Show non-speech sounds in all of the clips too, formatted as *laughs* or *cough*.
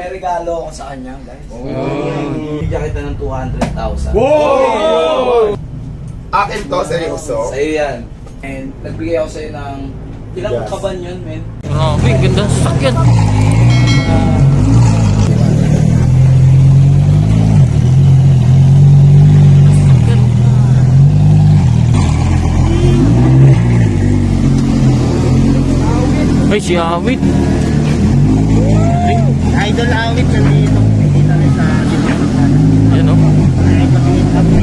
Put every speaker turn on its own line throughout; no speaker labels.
May regalo ako sa kanya, guys. Bigyan kita ng 200,000.
Wow! Akin to, seryoso.
Sa'yo yan. And nagbigay ako sa'yo ng... Ilang
Yes.
kaban yun, men?
Grabe, ganda ng sasakyan. Ay, si Awit.
Idol awit nandito. Dito rin sa
Yan o.
Ay, patingin kami.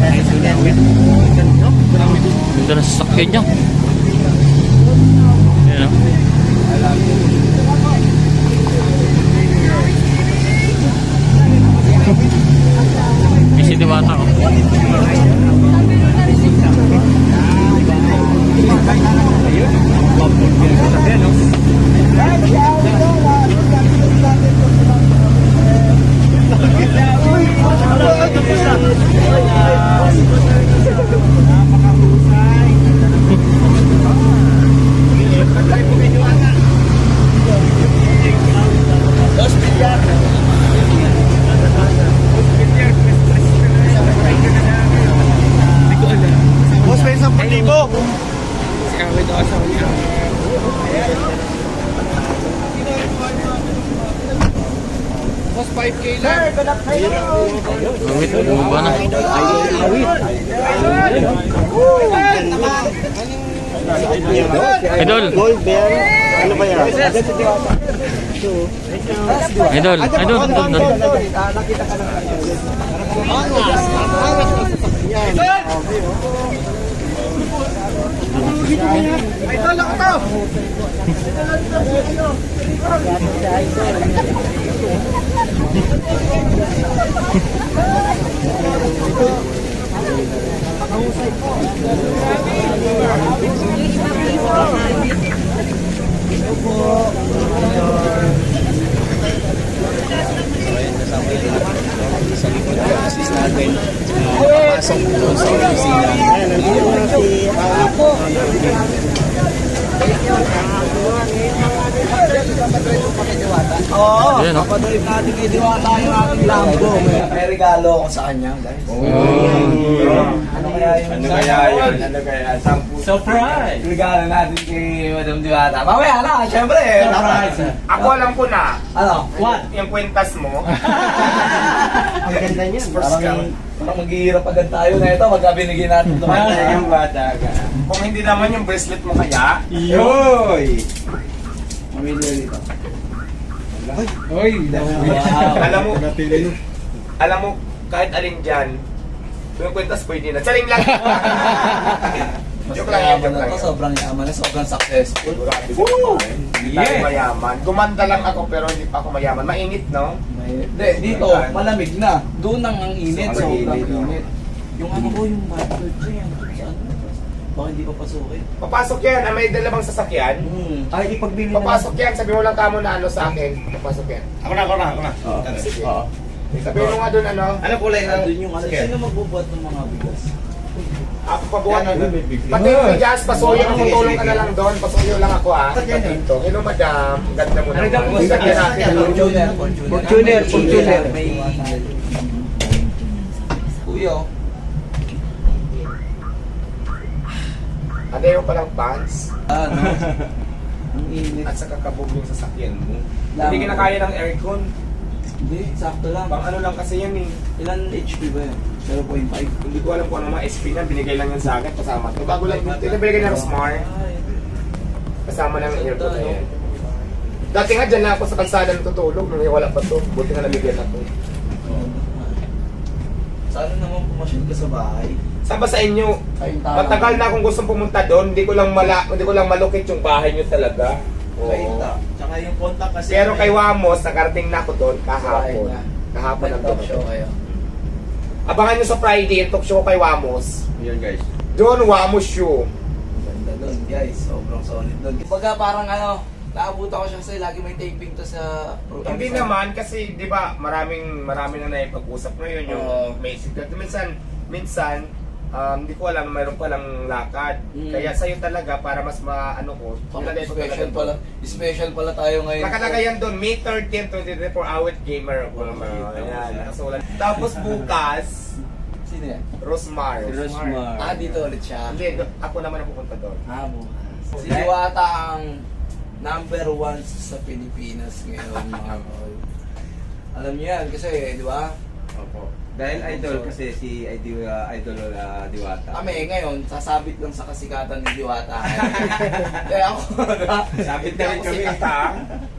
Eh, sa Denver. Ganito.
Ganda ng sasakyan niya. Yan o. May si Diwata oh. o.
Boss, may isang palibo. Boss, 5K lang.
Awit, bumaba na. Idol!
Gold bear. Ano ba yan?
Idol! Idol! Idol! Idol!
Ayan,
Oo.
Ayan, oh.
Papadrive natin kay Diwata yung aking Lambo. May, may regalo ako sa kanya, guys. Ano kaya yung...
Ano kaya yun? Ano kaya? Sampu.
Surprise! Regalo natin kay Madam Diwata. Mamaya na, syempre. Surprise!
Ako alam ko na.
Ano? What?
Yung kwentas mo. *laughs*
Ang ganda niya.
Parang, parang maghihirap agad tayo na ito pagka binigyan natin ito.
yung bata ka. Kung hindi naman yung bracelet mo kaya. Yoy!
Mamili dito.
Oy!
Wow.
Alam mo, alam mo, kahit alin dyan, yung kwentas pwede na. Saling lang.
Mas *laughs*
Joke lang yan, joke lang yan.
sobrang yaman na, sobrang successful.
Woo! Hindi tayo mayaman. Gumanda lang ako pero hindi pa ako mayaman. Mainit, no?
May- Hindi, dito, malamig na. Doon ang ang init,
Sobrang
sobrang
init, no?
init. Yung ano ko, yung mother ko yan, sa ano, baka hindi pa pasukin.
Papasok yan. Ah, may dalawang sasakyan.
Hmm.
Ay, ipagbili
Papasok yan. Sabi mo lang kamo na ano sa akin. Papasok yan.
Ako na, ako na, ako na.
Sige. Sabi mo nga doon ano.
Ano kulay ng...
Doon yung ano, sino magbubuhat ng mga bigas?
Ako pabuhat. Pati yung jazz, pasuyo ako. Tulong ka na lang doon. Pasuyo lang ako ah. Dito. Hello madam. Ganda mo naman. Ganda natin. ano?
Fortuner, Fortuner.
Fortuner, Fortuner.
May... Kuya, oh.
Ano yung palang pants?
ano? *laughs* Ang init.
At sa kakabog yung sasakyan mo.
Lang.
Hindi kinakaya ng aircon.
Hindi, sakto lang.
Pang ano lang kasi yan eh.
Ilan HP ba yan? 0.5.
Hindi ko alam kung ano mga SP na. Binigay lang yan sa akin. Kasama to. Bago lang. Ito binigay ng Smart. Kasama lang ang aircon na yan. Dati nga dyan lang ako sa kalsada natutulog. Nung wala pa to. Buti nga nabigyan ako.
Sana naman pumasyal ka sa bahay.
Saan ba sa inyo? Matagal na akong gustong pumunta doon. Hindi ko lang mala, hindi ko lang malukit yung bahay nyo talaga.
Kayong tao. Tsaka yung contact kasi.
Pero kay Wamos, nakarating na ako doon kahapon. Kahapon ang doon.
show kayo.
Abangan nyo sa Friday, yung talk show kay Wamos.
Yan guys.
Doon, Wamos show.
Ganda doon guys. Sobrang solid doon. Kumbaga parang ano, naabutan ko siya kasi lagi may taping to sa
Hindi naman kasi 'di ba, maraming marami na naipag-usap ngayon yung
Oo.
may secret minsan minsan um, hindi ko alam, mayroon pa lang lakad.
Mm.
Kaya sa'yo talaga, para mas maano ko, nilagay ko talaga
Special pala, special pala tayo ngayon.
Nakalagay yan doon, May 13, 2024, awit gamer ako naman. Ayan, nakasulat. Tapos bukas,
Sino yan?
Rosmar.
Si Rosmar.
Ah, dito ulit siya.
Hindi, do- ako naman ang pupunta doon.
Ah, bukas. Si Diwata ang number one sa Pilipinas ngayon, mga tol. Alam niyo yan, kasi, di ba?
Opo. Dahil idol kasi si idol, uh, idol uh, Diwata.
Kami ngayon, sasabit lang sa kasikatan ni Diwata. Kaya *laughs* ako, di ba?
Sabit na rin
ako
kami.
ha?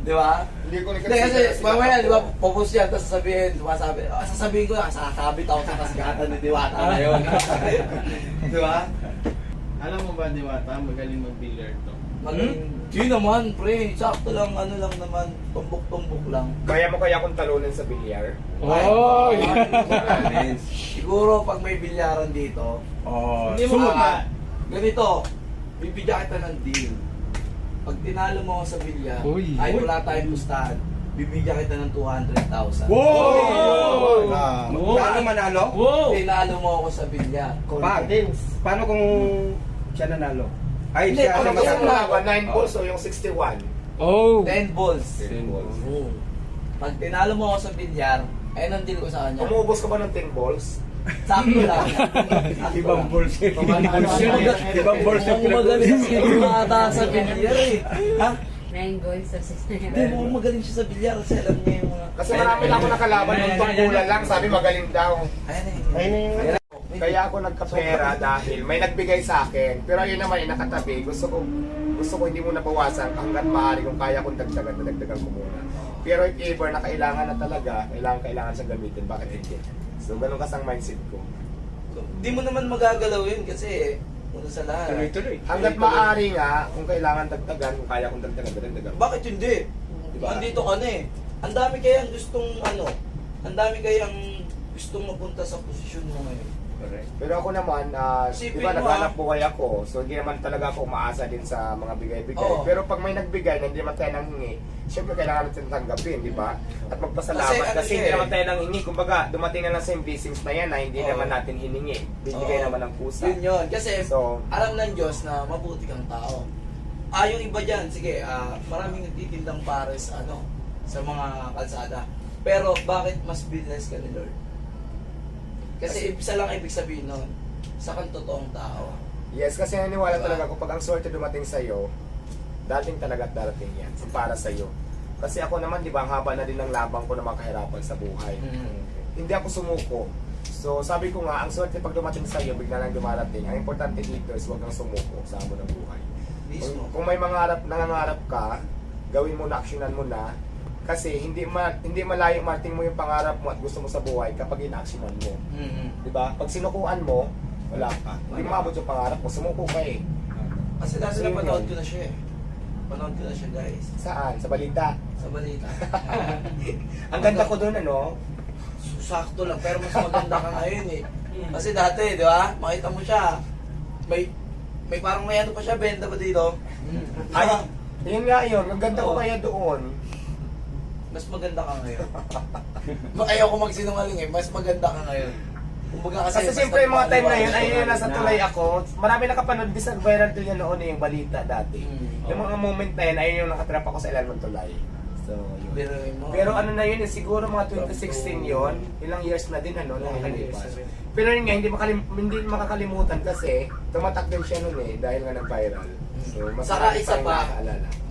Di ba?
Hindi ko
Hindi kasi, mamaya, di ba, popost yan, tapos sasabihin, sumasabi, ah, sasabihin ko lang, sasabit ako sa kasikatan ni Diwata ngayon. *laughs* di ba?
Alam mo ba, Diwata, magaling mag-billiard to?
Magaling. Di naman, pre. Sakto lang, ano lang naman, tumbok-tumbok lang.
Kaya mo kaya akong talunin sa bilyar?
Oy!
Honest. *laughs*
Siguro, pag may bilyaran dito,
Oh,
Hindi mo ba?
ganito, bibigyan kita ng deal. Pag tinalo mo ako sa bilyar,
Uy.
ay wala tayong pustahan, bibigyan kita ng 200,000.
Wow!
Wow!
Paano manalo?
Wow!
Tinalo mo ako sa bilyar.
Pa, paano kung siya nanalo? Ay,
Hindi,
siya
ano
manalo.
mga 9 balls o yung 61?
Oh!
10 balls.
Ten balls.
Pag tinalo mo ako sa bilyar, ayun ang deal ko sa kanya.
Umubos ka ba ng 10 balls?
Sakto lang.
Ibang balls.
Ibang
Ibang balls yung
magaling si Mata sa bilyar eh. Ha?
Nine goals sa six na
Hindi mo magaling siya sa bilyar kasi alam niya yung mga...
Kasi marami lang ako nakalaban ng tungkulan lang, sabi magaling daw.
Ayun eh. Ayun eh.
Kaya ako nagkapera dahil may nagbigay sa akin. Pero yun naman, yung nakatabi, gusto ko gusto ko hindi mo nabawasan hanggat maaari kung kaya kong dagdagan, dagdagan ko muna. Pero if ever na kailangan na talaga, kailangan kailangan siyang gamitin, bakit hindi? So, ganun kasi ang mindset ko.
Di mo naman magagalaw yun kasi una sa lahat.
Tuloy-tuloy.
Hanggat maaari nga, kung kailangan dagdagan, kung kaya kong dagdagan, dagdagan.
Bakit hindi?
Diba?
Andito ka na eh. Ang dami kayang gustong ano, ang dami kayang gustong mapunta sa posisyon mo ngayon.
Correct.
Pero ako naman, ah, di
Isipin
ba
mo,
naghanap
ah.
buhay ako, so hindi naman talaga ako umaasa din sa mga bigay-bigay.
Oo.
Pero pag may nagbigay na hindi naman tayo nanghingi, syempre kailangan natin tanggapin, di ba? At magpasalamat
Kasi
kasi,
ano siya
hindi
eh.
naman tayo nanghingi. Kumbaga, dumating na lang sa blessings na yan na hindi
Oo.
naman natin hiningi. Bibigay
Oo.
naman ng pusa.
Yun yun. Kasi
So,
alam ng Diyos na mabuti kang tao. Ah, yung iba dyan, sige, ah, maraming nagtitindang pares, ano, sa mga kalsada. Pero bakit mas blessed ka ni Lord? Kasi isa lang ibig sabihin nun, sa kang totoong tao.
yes, kasi naniwala
Diba?
talaga ko pag ang swerte dumating sa'yo, dating talaga at darating yan. Para sa'yo. Kasi ako naman, di ba, ang haba na din ng labang ko na makahirapan sa buhay. hindi ako sumuko. So, sabi ko nga, ang swerte pag dumating sa iyo, bigla lang dumarating. Ang importante dito is huwag kang sumuko sa amo ng buhay. Kung, kung may mangarap, nangangarap ka, gawin mo na, actionan mo na. Kasi hindi ma, hindi malayo marting mo yung pangarap mo at gusto mo sa buhay kapag in-actionan mo.
Mhm.
'Di ba? Pag sinukuan mo, wala ka. Hindi maabot yung pangarap mo, sumuko ka eh.
Kasi dati
So,
napanood ko na siya eh. Panood ko na siya guys.
Saan? Sa balita.
Sa balita. *laughs*
Ang ganda ko doon, ano?
Sakto lang, pero mas maganda ka ngayon eh. Kasi dati, di ba? Makita mo siya. May may parang may ano pa siya, benta pa dito.
Ay, yun nga yun. Ang ganda ko kaya doon.
Mas maganda ka ngayon. *laughs* Ayaw ko magsinungaling eh, mas maganda ka ngayon. Kumbaga kasi,
Kasi siyempre yung mga time na yun, ayun
siya.
nasa tulay ako. Marami nakapanood sa viral din yan noon eh, yung balita dati.
Mm.
Yung mga moment na yun, ayun yung nakatrap ako sa ilalim ng tulay. So, yun.
Mo.
Pero ano na yun, eh, siguro mga 2016 yun, ilang years na din ano, nakakalipas.
na.
Pero yun nga, hindi, makalim, hindi makakalimutan kasi tumatak din siya noon eh, dahil nga nag-viral. So, mas
Saka isa pa,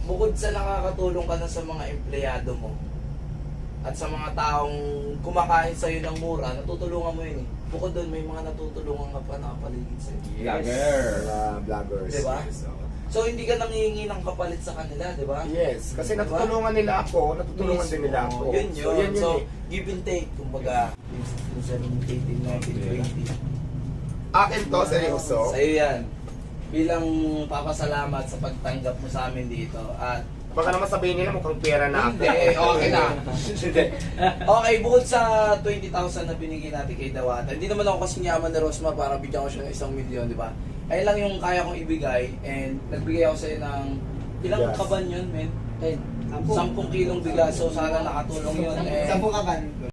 bukod sa nakakatulong ka na sa mga empleyado mo at sa mga taong kumakain sa'yo ng mura, natutulungan mo yun eh. Bukod doon, may mga natutulungan ka pa nakapaligid sa'yo.
Vlogger.
Mga vloggers.
Diba?
Yes.
So, hindi ka nangihingi ng kapalit sa kanila, di ba?
Yes, kasi
Diba?
natutulungan nila ako, natutulungan din nila ako.
Yun yun.
So, yun yun
So,
eh.
give and take. Kumbaga, yung 17, 19, 20.
Akin to, seryoso.
Sa'yo yan. Bilang papasalamat sa pagtanggap mo sa amin dito. At
Baka naman sabihin nila mukhang pera na ako.
Hindi, okay na. okay, bukod sa 20,000 na binigay natin kay Dawata, hindi naman ako kasing yaman ni Rosmar para bigyan ko siya ng isang milyon, di ba? Ayun lang yung kaya kong ibigay and nagbigay ako sa'yo ng ilang
Bigas.
kaban yun, men? 10. 10 kilong bigas, so sana nakatulong yun. And,
Sampung kaban.